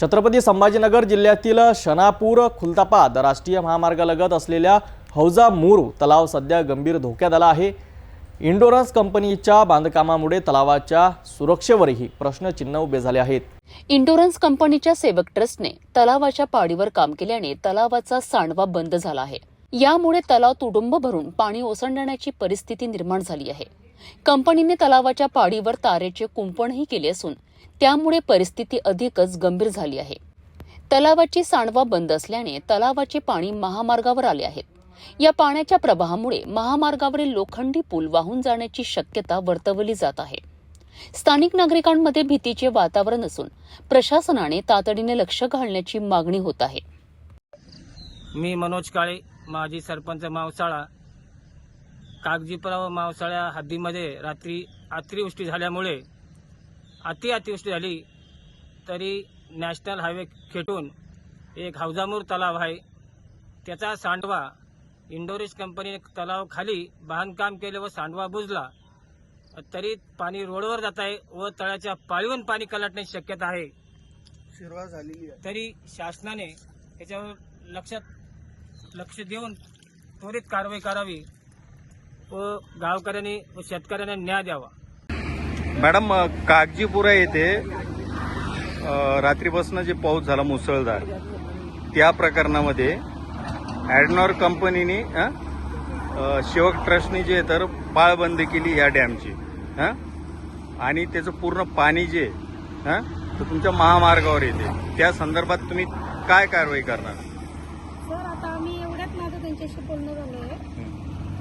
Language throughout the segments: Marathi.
छत्रपती संभाजीनगर जिल्ह्यातील शनापूर खुलतापाद राष्ट्रीय महामार्गालगत असलेल्या हौजा मूर तलाव सध्या गंभीर धोक्यात आला आहे. इंडोरन्स कंपनीच्या बांधकामामुळे तलावाच्या सुरक्षेवरही प्रश्नचिन्ह उभे झाले आहेत. इंडोरन्स कंपनीच्या सेवक ट्रस्टने तलावाच्या पाडीवर काम केल्याने तलावाचा सांडवा बंद झाला आहे. यामुळे तलाव तुडुंब भरून पाणी ओसंडण्याची परिस्थिती निर्माण झाली आहे. कंपनीने तलावाच्या पाडीवर तारेचे कुंपणही केले असून त्यामुळे परिस्थिती अधिकच गंभीर झाली आहे. तलावाची सांडवा बंद असल्याने तलावाचे पाणी महामार्गावर आले आहेत या पाण्याच्या प्रवाहामुळे महामार्गावरील लोखंडी पूल वाहून जाण्याची शक्यता वर्तवली जात आहे. स्थानिक नागरिकांमध्ये भीतीचे वातावरण असून प्रशासनाने तातडीने लक्ष घालण्याची मागणी होत आहे. मी मनोज काळे माजी सरपंच मावसाळा. कागजीपुरा व मावसाळ्या हद्दीमध्ये रात्री अतिवृष्टी झाल्यामुळे अति अतिवृष्टी झाली तरी नॅशनल हायवे खेटून एक हौजामूर तलाव आहे. त्याचा सांडवा इंडोरेज कंपनीने तलाव खाली बांधकाम केले व सांडवा बुजला. तरी पाणी रोडवर जात आहे व तळ्याच्या पाळीवरून पाणी कलटण्याची शक्यता आहे. शिरवा झालेली तरी शासनाने याच्यावर लक्षात लक्ष देऊन त्वरित कारवाई करावी व गावकऱ्यांनी व शेतकऱ्यांना न्याय द्यावा. मॅडम कागजीपुरा येथे रात्रीपासून जे पाऊस झाला मुसळधार त्या प्रकरणामध्ये ॲडनॉर कंपनीने अ, अ, ट्रस्टने जे तर पाळबंदी केली या डॅमची हां आणि त्याचं पूर्ण पाणी जे हां तर तुमच्या महामार्गावर येते. त्या संदर्भात तुम्ही काय कारवाई करणार? सर आता आम्ही एवढ्याच माझं त्यांच्याशी बोलणं झालंय.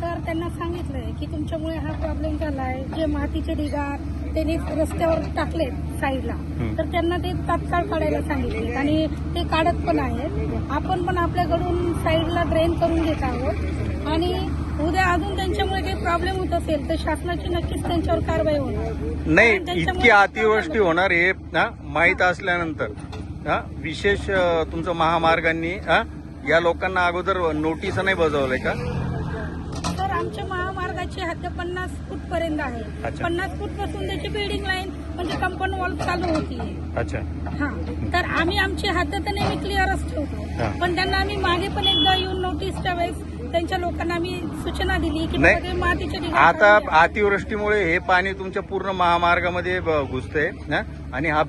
तर त्यांना सांगितलंय की तुमच्यामुळे हा प्रॉब्लेम झालाय. जे मातीचे ढिगार त्यांनी रस्त्यावर टाकले साईडला तर त्यांना ते तात्काळ काढायला सांगितले आणि ते काढत पण आहेत. आपण पण आपल्याकडून साईडला ड्रेन करून घेत आहोत. आणि उद्या अजून त्यांच्यामुळे काही प्रॉब्लेम होत असेल तर शासनाची नक्कीच त्यांच्यावर कारवाई होणार. नाही इतकी अतिवृष्टी होणार. हे माहीत असल्यानंतर. विशेष तुमचं महामार्गांनी हा, या लोकांना अगोदर नोटीस नाही बजावलंय का? आमच्या महामार्गाची हद्द पन्नास फूट पर्यंत आहे अच्छा. पन्नास फूटपासून त्याची बिल्डिंग लाईन म्हणजे कंपाऊंड वॉल चालू होती अच्छा हा तर आम्ही आमची हद्द तर नेहमी क्लिअरच हा. ठेवतो पण त्यांना आम्ही मागे पण एकदा येऊन नोटीसच्या वेळेस त्यांच्या लोकांना आम्ही सूचना दिली की नाही. बाबा ते मातीचे ढिगाण आता. अतिवृष्टीमुळे हे पाणी तुमच्या पूर्ण महामार्गामध्ये ब- घुसतंय? आणि हा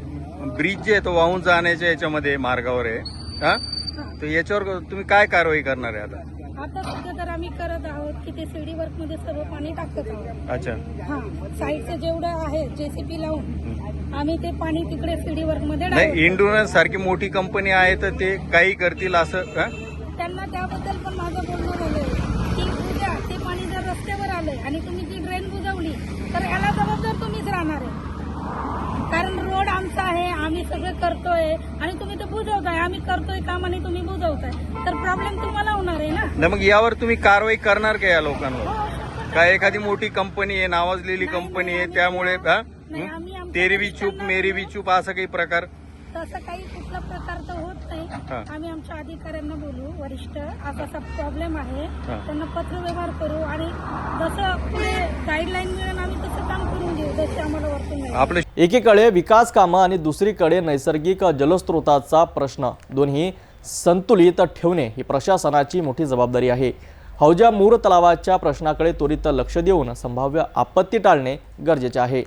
ब्रिज जे आहे तो वाहून जाण्याच्या याच्यामध्ये मार्गावर आहे हा? हा. तर याच्यावर तुम्ही काय कारवाई करणार आहे आता आता सध्या तर आम्ही करत आहोत की ते सीडी वर्कमध्ये सर्व पाणी टाकत आहोत. अच्छा. हा साईडचं जेवढं आहे जेसीपी लावून आम्ही ते पाणी तिकडे सीडी वर्कमध्ये नाही इंडोरन्स सारखी मोठी कंपनी आहे तर ते काही करतील असं हा? त्यांना त्याबद्दल पण माझं बोलणं झालंय. की उद्या ते पाणी जर रस्त्यावर आलंय आणि तुम्ही ती ड्रेन बुजवली तर याला जबाबदार तुम्हीच राहणार आहे. कारण रोड आमचा आहे आम्ही सगळं करतोय आणि तुम्ही ते बुजवताय आम्ही करतोय काम आणि तुम्ही बुजवताय. तर प्रॉब्लेम तुम्हाला होणार आहे ना? नाही मग यावर तुम्ही कारवाई करणार का या लोकांवर? हो, काय एखादी मोठी कंपनी आहे नावाजलेली कंपनी आहे त्यामुळे हा? नाही, आम्ही आमच्या तेरी बी चूप मेरी बी चूप असं काही प्रकार? तसं काही कुठला प्रकार तर होत हा. नाही आम्ही आमच्या अधिकाऱ्यांना बोलू वरिष्ठ असा असा प्रॉब्लेम आहे. हा. त्यांना पत्र व्यवहार करू आणि जसं पुढे गाईडलाईन मिळेल आम्ही तसं काम आपले एकीकडे विकास कामं आणि दुसरीकडे नैसर्गिक जलस्रोताचा प्रश्न. दोन्ही संतुलित ठेवणे ही प्रशासनाची मोठी जबाबदारी आहे. हौजा मूर तलावाच्या प्रश्नाकडे त्वरित लक्ष देऊन संभाव्य आपत्ती टाळणे गरजेचे आहे.